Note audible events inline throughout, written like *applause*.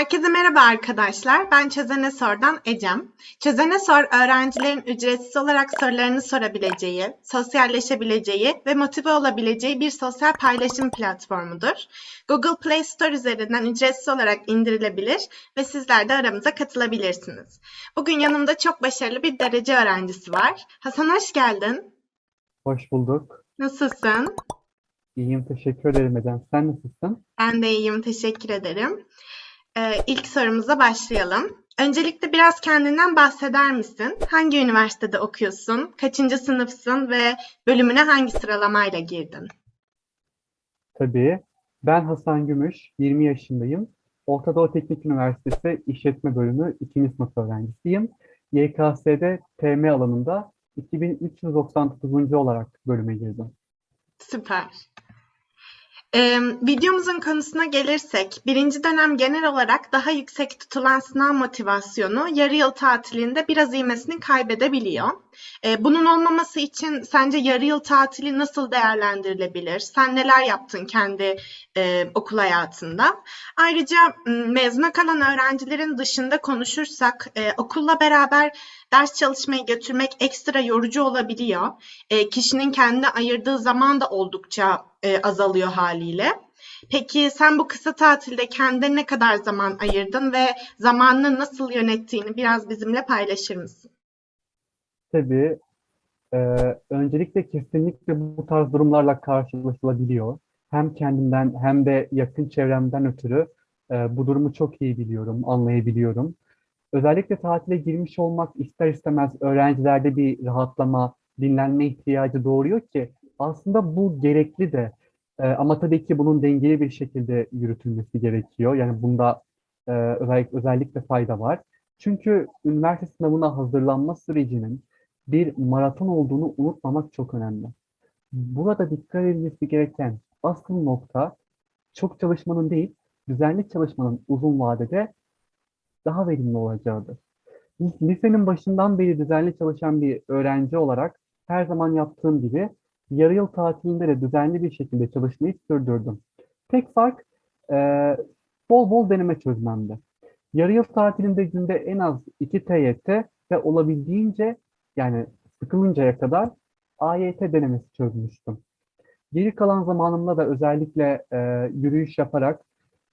Herkese merhaba arkadaşlar. Ben Çözene Sor'dan Ecem. Çözene Sor, öğrencilerin ücretsiz olarak sorularını sorabileceği, sosyalleşebileceği ve motive olabileceği bir sosyal paylaşım platformudur. Google Play Store üzerinden ücretsiz olarak indirilebilir ve sizler de aramıza katılabilirsiniz. Bugün yanımda çok başarılı bir derece öğrencisi var. Hasan hoş geldin. Hoş bulduk. Nasılsın? İyiyim, teşekkür ederim Eden. Sen nasılsın? Ben de iyiyim, teşekkür ederim. Ee, ilk sorumuza başlayalım. Öncelikle biraz kendinden bahseder misin? Hangi üniversitede okuyorsun? Kaçıncı sınıfsın ve bölümüne hangi sıralamayla girdin? Tabii. Ben Hasan Gümüş, 20 yaşındayım. Orta Doğu Teknik Üniversitesi İşletme Bölümü 2. sınıf öğrencisiyim. YKS'de TM alanında 2399. olarak bölüme girdim. Süper. Ee, videomuzun konusuna gelirsek, birinci dönem genel olarak daha yüksek tutulan sınav motivasyonu yarı yıl tatilinde biraz ivmesini kaybedebiliyor. Ee, bunun olmaması için sence yarı yıl tatili nasıl değerlendirilebilir? Sen neler yaptın kendi e, okul hayatında? Ayrıca mezuna kalan öğrencilerin dışında konuşursak, e, okulla beraber ders çalışmayı götürmek ekstra yorucu olabiliyor. E, kişinin kendine ayırdığı zaman da oldukça e, azalıyor haliyle. Peki sen bu kısa tatilde kendine ne kadar zaman ayırdın ve zamanını nasıl yönettiğini biraz bizimle paylaşır mısın? Tabii, e, öncelikle kesinlikle bu tarz durumlarla karşılaşılabiliyor. Hem kendimden hem de yakın çevremden ötürü e, bu durumu çok iyi biliyorum, anlayabiliyorum. Özellikle tatile girmiş olmak ister istemez öğrencilerde bir rahatlama, dinlenme ihtiyacı doğuruyor ki aslında bu gerekli de Ee, ama tabii ki bunun dengeli bir şekilde yürütülmesi gerekiyor. Yani bunda e, özellikle, özellikle fayda var. Çünkü üniversite sınavına hazırlanma sürecinin bir maraton olduğunu unutmamak çok önemli. Burada dikkat edilmesi gereken asıl nokta çok çalışmanın değil, düzenli çalışmanın uzun vadede daha verimli olacağıdır. Lisenin başından beri düzenli çalışan bir öğrenci olarak her zaman yaptığım gibi yarı yıl tatilinde de düzenli bir şekilde çalışmayı sürdürdüm. Tek fark e, bol bol deneme çözmemdi. Yarı yıl tatilinde günde en az 2 TYT ve olabildiğince yani sıkılıncaya kadar AYT denemesi çözmüştüm. Geri kalan zamanımda da özellikle e, yürüyüş yaparak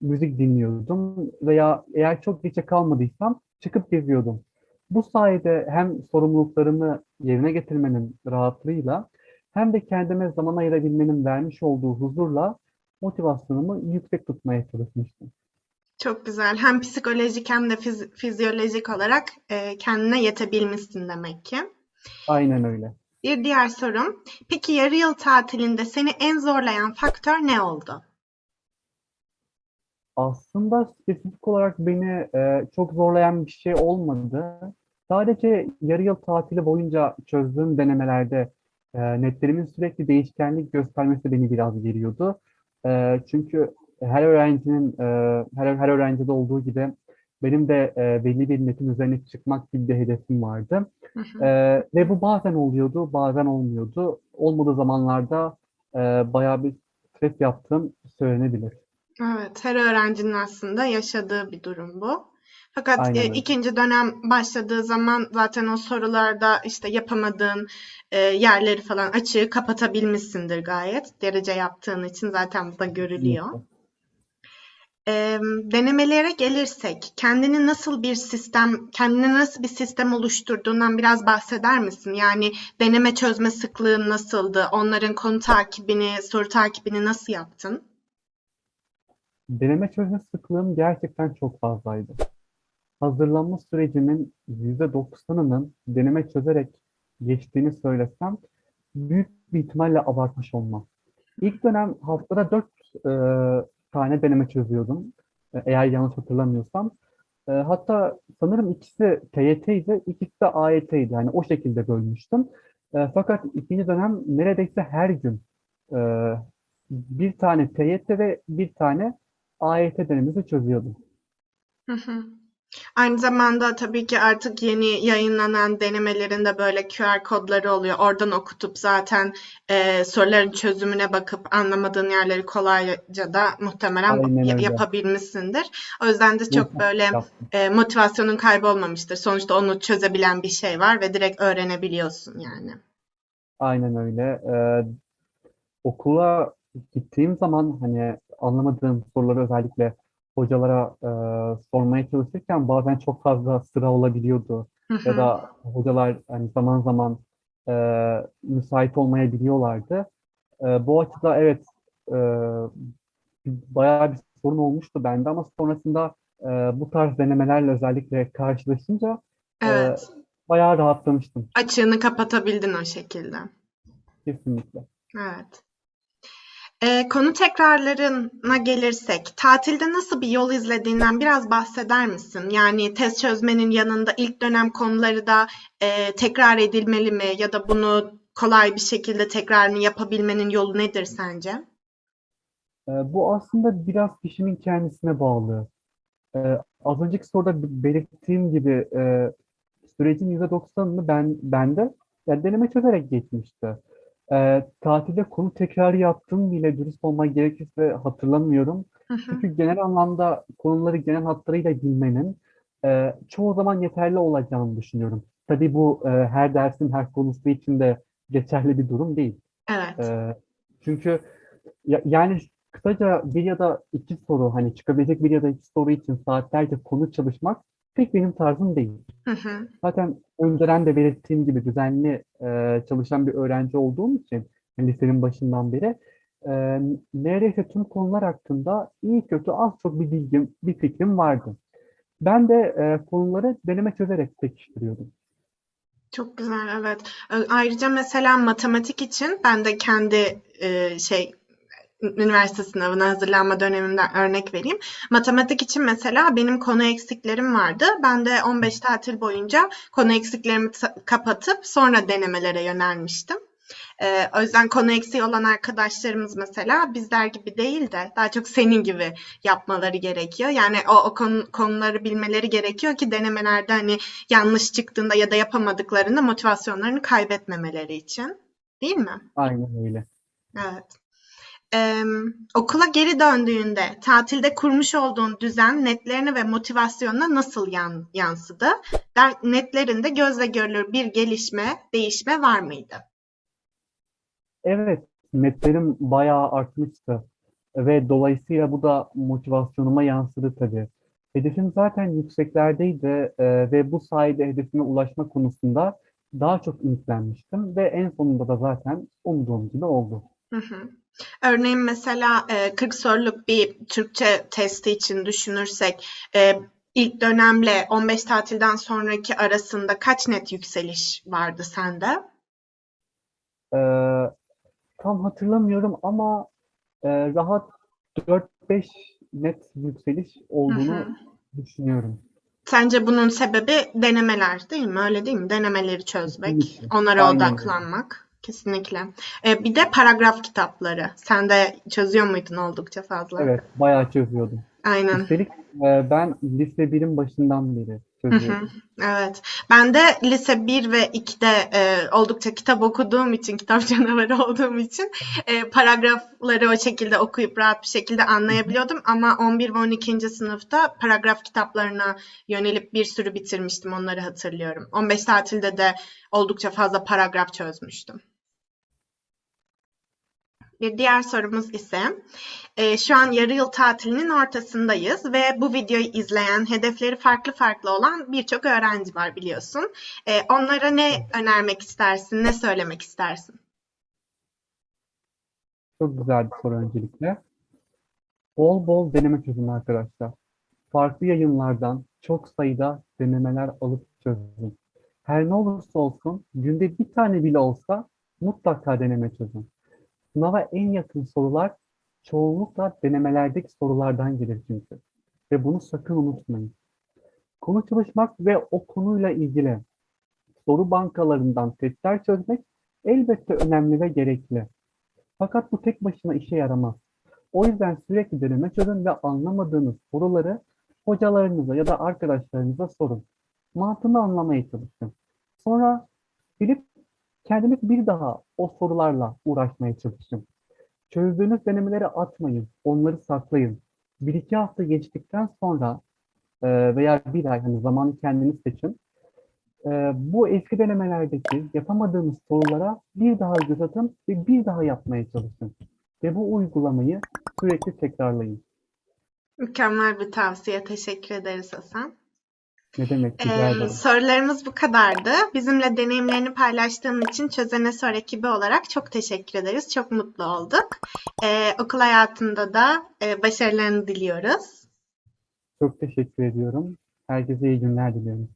müzik dinliyordum veya eğer çok geçe kalmadıysam çıkıp geziyordum. Bu sayede hem sorumluluklarımı yerine getirmenin rahatlığıyla hem de kendime zaman ayırabilmenin vermiş olduğu huzurla motivasyonumu yüksek tutmaya çalışmıştım. Çok güzel. Hem psikolojik hem de fiz- fizyolojik olarak e, kendine yetebilmişsin demek ki. Aynen öyle. Bir diğer sorum. Peki yarı yıl tatilinde seni en zorlayan faktör ne oldu? Aslında spesifik olarak beni e, çok zorlayan bir şey olmadı. Sadece yarı yıl tatili boyunca çözdüğüm denemelerde e, netlerimin sürekli değişkenlik göstermesi beni biraz geriyordu. E, çünkü her öğrencinin, e, her, her öğrencide olduğu gibi benim de e, belli bir netin üzerine çıkmak gibi bir hedefim vardı. Hı hı. E, ve bu bazen oluyordu, bazen olmuyordu. Olmadığı zamanlarda e, bayağı bir stres yaptığım söylenebilir. Evet, her öğrencinin aslında yaşadığı bir durum bu. Fakat Aynen e, öyle. ikinci dönem başladığı zaman zaten o sorularda işte yapamadığın e, yerleri falan açığı kapatabilmişsindir gayet. Derece yaptığın için zaten bu da görülüyor. E, denemelere gelirsek, kendini nasıl bir sistem, kendine nasıl bir sistem oluşturduğundan biraz bahseder misin? Yani deneme çözme sıklığın nasıldı? Onların konu takibini, soru takibini nasıl yaptın? Deneme çözme sıklığım gerçekten çok fazlaydı. Hazırlanma sürecinin %90'ının deneme çözerek geçtiğini söylesem büyük bir ihtimalle abartmış olmam. İlk dönem haftada 4 tane deneme çözüyordum. E, Eğer yanlış hatırlamıyorsam. E, hatta sanırım ikisi TYT'ydi, ikisi de AYT'ydi. Yani o şekilde bölmüştüm. E, fakat ikinci dönem neredeyse her gün e, bir tane TYT ve bir tane AYT denemesi çözüyordum. Hı hı. Aynı zamanda tabii ki artık yeni yayınlanan denemelerinde böyle QR kodları oluyor. Oradan okutup zaten e, soruların çözümüne bakıp anlamadığın yerleri kolayca da muhtemelen Aynen öyle. yapabilmişsindir. O yüzden de çok böyle e, motivasyonun kaybolmamıştır. Sonuçta onu çözebilen bir şey var ve direkt öğrenebiliyorsun yani. Aynen öyle. Ee, okula gittiğim zaman hani anlamadığım soruları özellikle hocalara e, sormaya çalışırken bazen çok fazla sıra olabiliyordu. Hı Ya hı. da hocalar hani zaman zaman e, müsait olmayabiliyorlardı. E, bu açıda evet e, bayağı bir sorun olmuştu bende ama sonrasında e, bu tarz denemelerle özellikle karşılaşınca e, Evet. bayağı rahatlamıştım Açığını kapatabildin o şekilde. kesinlikle. Evet. Ee, konu tekrarlarına gelirsek, tatilde nasıl bir yol izlediğinden biraz bahseder misin? Yani test çözmenin yanında ilk dönem konuları da e, tekrar edilmeli mi? Ya da bunu kolay bir şekilde tekrarını yapabilmenin yolu nedir sence? E, bu aslında biraz kişinin kendisine bağlı. E, az önceki soruda belirttiğim gibi e, sürecin %90'ını ben bende yani deneme çözerek geçmişti. E, tatilde konu tekrarı yaptım bile dürüst olmak gerekirse hatırlamıyorum. Hı hı, Çünkü genel anlamda konuları genel hatlarıyla bilmenin e, çoğu zaman yeterli olacağını düşünüyorum. Tabii bu e, her dersin her konusu için de geçerli bir durum değil. Evet. E, çünkü ya- yani kısaca bir ya da iki soru hani çıkabilecek bir ya da iki soru için saatlerce konu çalışmak pek benim tarzım değil. Hı hı, Zaten önceden de belirttiğim gibi düzenli e, çalışan bir öğrenci olduğum için yani lisenin başından beri e, neredeyse tüm konular hakkında iyi kötü az çok bir bilgim, bir fikrim vardı. Ben de e, konuları deneme çözerek pekiştiriyordum. Çok güzel, evet. Ayrıca mesela matematik için ben de kendi e, şey üniversite sınavına hazırlanma dönemimden örnek vereyim. Matematik için mesela benim konu eksiklerim vardı. Ben de 15 tatil boyunca konu eksiklerimi kapatıp sonra denemelere yönelmiştim. Ee, o yüzden konu eksiği olan arkadaşlarımız mesela bizler gibi değil de daha çok senin gibi yapmaları gerekiyor. Yani o, o konu, konuları bilmeleri gerekiyor ki denemelerde hani yanlış çıktığında ya da yapamadıklarında motivasyonlarını kaybetmemeleri için. Değil mi? Aynen öyle. Evet. Eee, okula geri döndüğünde tatilde kurmuş olduğun düzen netlerine ve motivasyonuna nasıl yan- yansıdı? Der, netlerinde gözle görülür bir gelişme, değişme var mıydı? Evet, netlerim bayağı artmıştı ve dolayısıyla bu da motivasyonuma yansıdı tabii. Hedefim zaten yükseklerdeydi e, ve bu sayede hedefime ulaşma konusunda daha çok ümitlenmiştim ve en sonunda da zaten umduğum gibi oldu. Hı hı. Örneğin mesela e, 40 soruluk bir Türkçe testi için düşünürsek e, ilk dönemle 15 tatilden sonraki arasında kaç net yükseliş vardı sende? Ee, tam hatırlamıyorum ama e, rahat 4-5 net yükseliş Hı olduğunu hı. düşünüyorum. Sence bunun sebebi denemeler değil mi? Öyle değil mi? Denemeleri çözmek, Kesinlikle. onlara Aynen odaklanmak. Kesinlikle. Ee, bir de paragraf kitapları. Sen de çözüyor muydun oldukça fazla? Evet, bayağı çözüyordum. Aynen. Üstelik e, ben lise 1'in başından beri Hı hı. çözüyordum. Evet. Ben de lise 1 ve 2'de e, oldukça kitap okuduğum için, kitap *laughs* canavarı olduğum için e, paragrafları o şekilde okuyup rahat bir şekilde anlayabiliyordum. Ama 11 ve 12. sınıfta paragraf kitaplarına yönelip bir sürü bitirmiştim. Onları hatırlıyorum. 15 tatilde de oldukça fazla paragraf çözmüştüm. Bir diğer sorumuz ise e, şu an yarı yıl tatilinin ortasındayız ve bu videoyu izleyen hedefleri farklı farklı olan birçok öğrenci var biliyorsun. E, onlara ne önermek istersin, ne söylemek istersin? Çok güzel bir soru öncelikle. Bol bol deneme çözün arkadaşlar. Farklı yayınlardan çok sayıda denemeler alıp çözün. Her ne olursa olsun günde bir tane bile olsa mutlaka deneme çözün. Sınava en yakın sorular çoğunlukla denemelerdeki sorulardan gelir çünkü. Ve bunu sakın unutmayın. Konu çalışmak ve o konuyla ilgili soru bankalarından testler çözmek elbette önemli ve gerekli. Fakat bu tek başına işe yaramaz. O yüzden sürekli deneme çözün ve anlamadığınız soruları hocalarınıza ya da arkadaşlarınıza sorun. Mantığını anlamaya çalışın. Sonra bilip kendiniz bir daha o sorularla uğraşmaya çalışın. Çözdüğünüz denemeleri atmayın, onları saklayın. Bir iki hafta geçtikten sonra e, veya bir ay hani zamanı kendiniz seçin. E, bu eski denemelerdeki yapamadığınız sorulara bir daha göz atın ve bir daha yapmaya çalışın. Ve bu uygulamayı sürekli tekrarlayın. Mükemmel bir tavsiye. Teşekkür ederiz Hasan. Ne demek rica Ee, sorularımız bu kadardı. Bizimle deneyimlerini paylaştığın için Çözene Sor ekibi olarak çok teşekkür ederiz. Çok mutlu olduk. Ee, okul hayatında da e, başarılarını diliyoruz. Çok teşekkür ediyorum. Herkese iyi günler diliyorum.